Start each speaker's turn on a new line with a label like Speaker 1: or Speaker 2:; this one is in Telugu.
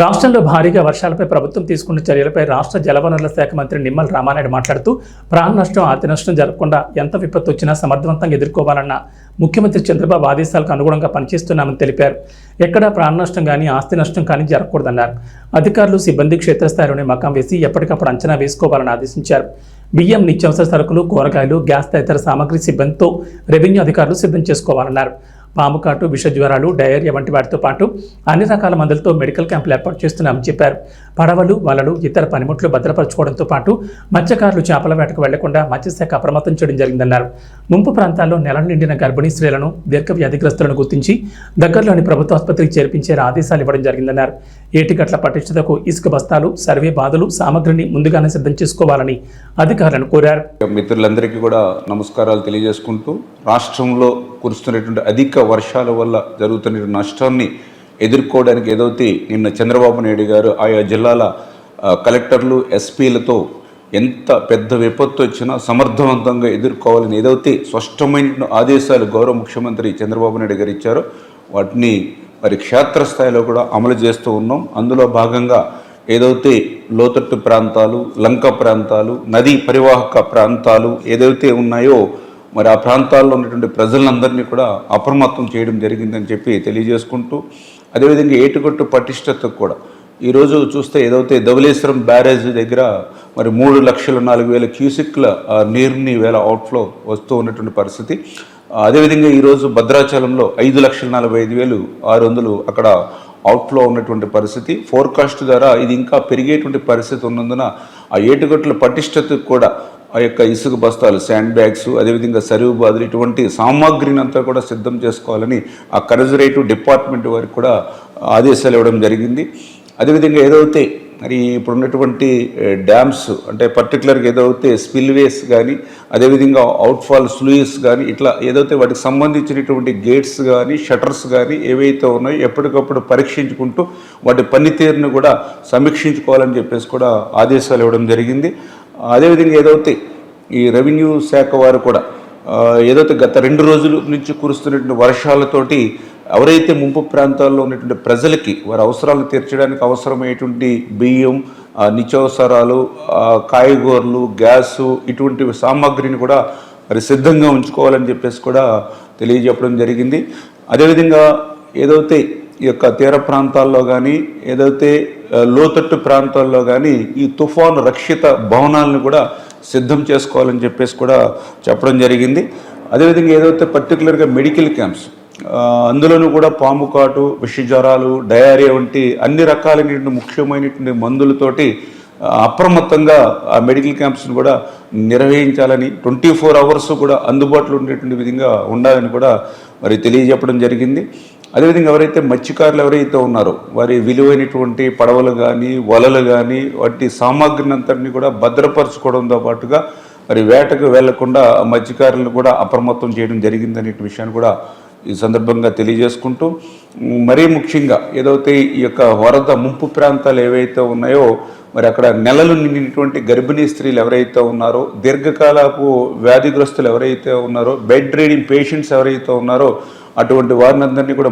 Speaker 1: రాష్ట్రంలో భారీగా వర్షాలపై ప్రభుత్వం తీసుకున్న చర్యలపై రాష్ట్ర జలవనరుల శాఖ మంత్రి నిమ్మల రామానాయుడు మాట్లాడుతూ ప్రాణ నష్టం ఆర్థిక నష్టం జరగకుండా ఎంత విపత్తు వచ్చినా సమర్థవంతంగా ఎదుర్కోవాలన్న ముఖ్యమంత్రి చంద్రబాబు ఆదేశాలకు అనుగుణంగా పనిచేస్తున్నామని తెలిపారు. ఎక్కడా ప్రాణ నష్టం కానీ ఆస్తి నష్టం కానీ జరగకూడదన్నారు. అధికారులు సిబ్బంది క్షేత్రస్థాయిలోనే మకాం వేసి ఎప్పటికప్పుడు అంచనా వేసుకోవాలని ఆదేశించారు. బియ్యం నిత్యావసర సరుకులు కూరగాయలు గ్యాస్ తదితర సామగ్రి సిబ్బందితో రెవెన్యూ అధికారులు సిద్ధం చేసుకోవాలన్నారు. పాము కాటు విష జ్వరాలు డయేరియా వంటి వాటితో పాటు అన్ని రకాల మందులతో మెడికల్ క్యాంపులు ఏర్పాటు చేస్తున్నామని చెప్పారు. పడవలు వలలు ఇతర పనిముట్లు భద్రపరచుకోవడంతో పాటు మత్స్యకారులు చేపల వేటకు వెళ్ళకుండా మత్స్యశాఖ అప్రమత్తం చేయడం జరిగిందన్నారు. ముంపు ప్రాంతాల్లో నెలలు నిండిన గర్భిణీ స్త్రీలను దీర్ఘవ్యాధిగ్రస్తులను గుర్తించి దగ్గరలోని ప్రభుత్వ ఆసుపత్రికి చేర్పించేలా ఆదేశాలు ఇవ్వడం జరిగిందన్నారు. ఏటిగట్ల పటిష్టతకు ఇసుక బస్తాలు సర్వే బాధలు సామగ్రిని ముందుగానే సిద్ధం చేసుకోవాలని అధికారులను కోరారు.
Speaker 2: మిత్రులందరికీ కూడా నమస్కారాలు తెలియజేసుకుంటూ రాష్ట్రంలో కురుస్తున్నటువంటి అధిక వర్షాల వల్ల జరుగుతున్న నష్టాన్ని ఎదుర్కోవడానికి ఏదైతే నిన్న చంద్రబాబు నాయుడు గారు ఆయా జిల్లాల కలెక్టర్లు ఎస్పీలతో ఎంత పెద్ద విపత్తు వచ్చినా సమర్థవంతంగా ఎదుర్కోవాలని ఏదైతే స్పష్టమైన ఆదేశాలు గౌరవ ముఖ్యమంత్రి చంద్రబాబు నాయుడు గారు ఇచ్చారో. వాటిని మరి క్షేత్రస్థాయిలో కూడా అమలు చేస్తూ ఉన్నాం. అందులో భాగంగా ఏదైతే లోతట్టు ప్రాంతాలు లంక ప్రాంతాలు నదీ పరివాహక ప్రాంతాలు ఏదైతే ఉన్నాయో మరి ఆ ప్రాంతాల్లో ఉన్నటువంటి ప్రజలందరినీ కూడా అప్రమత్తం చేయడం జరిగిందని చెప్పి తెలియజేసుకుంటూ అదేవిధంగా ఏటుగొట్టు పటిష్టత కూడా. ఈరోజు చూస్తే ఏదైతే ధవలేశ్వరం బ్యారేజ్ దగ్గర మరి మూడు లక్షల నాలుగు వేల క్యూసిక్ల నీరుని వేల అవుట్ఫ్లో వస్తూ ఉన్నటువంటి పరిస్థితి. అదేవిధంగా ఈరోజు భద్రాచలంలో ఐదు లక్షల నలభై ఐదు వేలు ఆరు వందలు అక్కడ అవుట్ఫ్లో ఉన్నటువంటి పరిస్థితి. ఫోర్కాస్ట్ ద్వారా ఇది ఇంకా పెరిగేటువంటి పరిస్థితి ఉన్నందున ఆ ఏటుగట్ల పటిష్టతకు కూడా ఆ యొక్క ఇసుక బస్తాలు శాండ్ బ్యాగ్స్ అదేవిధంగా సరువు బాదులు ఇటువంటి సామాగ్రిని అంతా కూడా సిద్ధం చేసుకోవాలని ఆ కన్జర్వేటివ్ డిపార్ట్మెంట్ వారికి కూడా ఆదేశాలు ఇవ్వడం జరిగింది. అదేవిధంగా ఏదైతే మరి ఇప్పుడు ఉన్నటువంటి డ్యామ్స్ అంటే పర్టికులర్గా ఏదైతే స్పిల్వేస్ కానీ అదేవిధంగా అవుట్ఫాల్ స్లూయిస్ కానీ ఇట్లా ఏదైతే వాటికి సంబంధించినటువంటి గేట్స్ కానీ షటర్స్ కానీ ఏవైతే ఉన్నాయో ఎప్పటికప్పుడు పరీక్షించుకుంటూ వాటి పనితీరును కూడా సమీక్షించుకోవాలని చెప్పేసి కూడా ఆదేశాలు ఇవ్వడం జరిగింది. అదేవిధంగా ఏదైతే ఈ రెవెన్యూ శాఖ వారు కూడా ఏదైతే గత రెండు రోజుల నుంచి కురుస్తున్నటువంటి వర్షాలతోటి ఎవరైతే ముంపు ప్రాంతాల్లో ఉన్నటువంటి ప్రజలకి వారి అవసరాలు తీర్చడానికి అవసరమైనటువంటి బియ్యం నిత్యావసరాలు కాయగూరలు గ్యాసు ఇటువంటి సామాగ్రిని కూడా మరి సిద్ధంగా ఉంచుకోవాలని చెప్పేసి కూడా తెలియజెప్పడం జరిగింది. అదేవిధంగా ఏదైతే ఈ యొక్క తీర ప్రాంతాల్లో కానీ ఏదైతే లోతట్టు ప్రాంతాల్లో కానీ ఈ తుఫాను రక్షిత భవనాలను కూడా సిద్ధం చేసుకోవాలని చెప్పేసి కూడా చెప్పడం జరిగింది. అదేవిధంగా ఏదైతే పర్టికులర్గా మెడికల్ క్యాంప్స్ అందులోనూ కూడా పాము కాటు విషజ్వరాలు డయారియా వంటి అన్ని రకాలైనటువంటి ముఖ్యమైనటువంటి మందులతోటి అప్రమత్తంగా ఆ మెడికల్ క్యాంప్స్ని కూడా నిర్వహించాలని ట్వంటీ ఫోర్ అవర్స్ కూడా అందుబాటులో ఉండేటువంటి విధంగా ఉండాలని కూడా మరి తెలియజెప్పడం జరిగింది. అదేవిధంగా ఎవరైతే మత్స్యకారులు ఎవరైతే ఉన్నారో వారి విలువైనటువంటి పడవలు కానీ వలలు కానీ వాటి సామాగ్రిని అంతటిని కూడా భద్రపరచుకోవడంతో పాటుగా మరి వేటకు వెళ్ళకుండా మత్స్యకారులను కూడా అప్రమత్తం చేయడం జరిగిందనే విషయాన్ని కూడా ఈ సందర్భంగా తెలియజేసుకుంటూ మరీ ముఖ్యంగా ఏదైతే ఈ యొక్క వరద ముంపు ప్రాంతాలు ఏవైతే ఉన్నాయో మరి అక్కడ నెలలు నిండినటువంటి గర్భిణీ స్త్రీలు ఎవరైతే ఉన్నారో దీర్ఘకాలపు వ్యాధిగ్రస్తులు ఎవరైతే ఉన్నారో బెడ్ రీడింగ్ పేషెంట్స్ ఎవరైతే ఉన్నారో అటువంటి వారిని అందరినీ కూడా